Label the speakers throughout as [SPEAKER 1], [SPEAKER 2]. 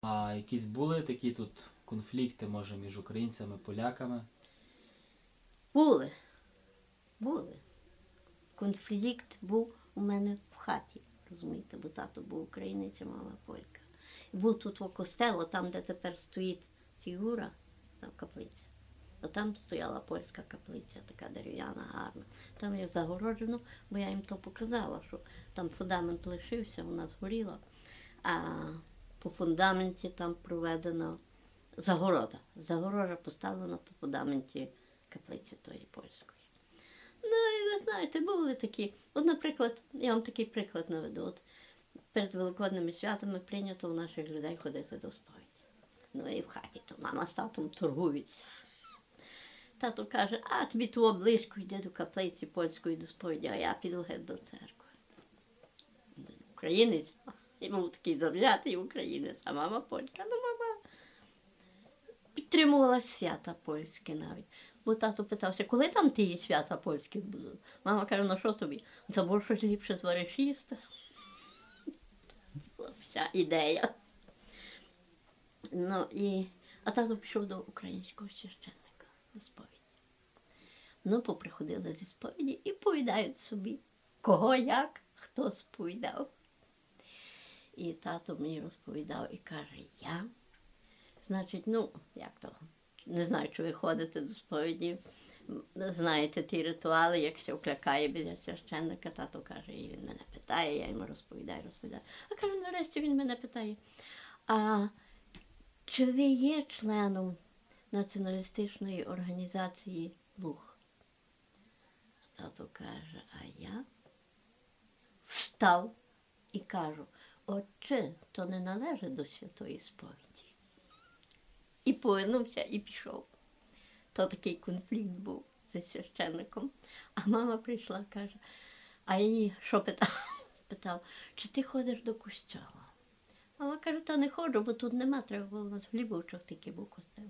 [SPEAKER 1] А якісь були такі тут конфлікти, може, між українцями, поляками?
[SPEAKER 2] Були. Були. Конфлікт був у мене в хаті, розумієте, бо тато був українець, а мама полька. І був тут о костело, там, де тепер стоїть фігура, там каплиця. А там стояла польська каплиця, така дерев'яна, гарна. Там є загороджено, бо я їм то показала, що там фундамент лишився, вона згоріла. А по фундаменті там проведена загорода. Загорожа поставлена по фундаменті каплиці тої польської. Ну, і ви знаєте, були такі. От, наприклад, я вам такий приклад наведу. От перед великодними святами прийнято у наших людей ходити до сповіді. Ну і в хаті то мама з татом торгуються. Тато каже, а тобі того близько йде до каплиці польської до сповіді, а я піду геть до церкви. Українець, і був такий завзятий українець, а мама полька. Ну, мама підтримувала свята польське навіть. Бо тато питався, коли там ті свята польські будуть? Мама каже, ну що тобі? Та бо щось ліпше звариш їсти. Була вся ідея. Ну, і... А тато пішов до українського священника до сповіді. Ну, поприходили зі сповіді і повідають собі, кого як, хто сповідав. І тато мені розповідав і каже, я. Значить, ну, як то, не знаю, чи ви ходите до сповіді, знаєте ті ритуали, як се вклякає біля священника, тато каже, і він мене питає, я йому розповідаю, розповідаю. А каже, нарешті він мене питає, а чи ви є членом націоналістичної організації Луг? Тато каже, а я встав і кажу, отче, то не належить до святої сповіді. І повернувся і пішов. То такий конфлікт був зі священником. А мама прийшла, каже, а я її що питав? Питав, чи ти ходиш до костьола? Мама каже, та не ходжу, бо тут нема, треба було у нас Глібовчах такий був костел.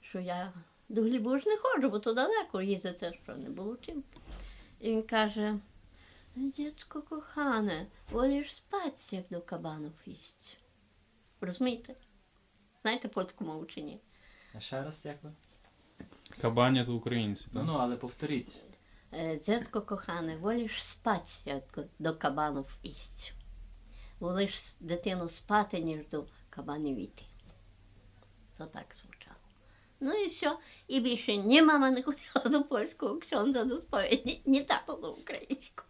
[SPEAKER 2] Що я до Глібович не ходжу, бо то далеко їздити, що не було чим. І він каже, дітко кохане, воліш спати, як до кабанов їсть. Розумієте? Знаєте польську мову чи ні?
[SPEAKER 1] А ще раз як ви?
[SPEAKER 3] Кабаня то українці,
[SPEAKER 1] Ну
[SPEAKER 3] так?
[SPEAKER 1] ну, але повторіть.
[SPEAKER 2] Дядько кохане, воліш спати, як до кабанів ість. Волиш дитину спати, ніж до кабанів іти. То так звучало. Ну і все. І більше ні мама не ходила до польського ксьонза до сповіді, ні тато до українського.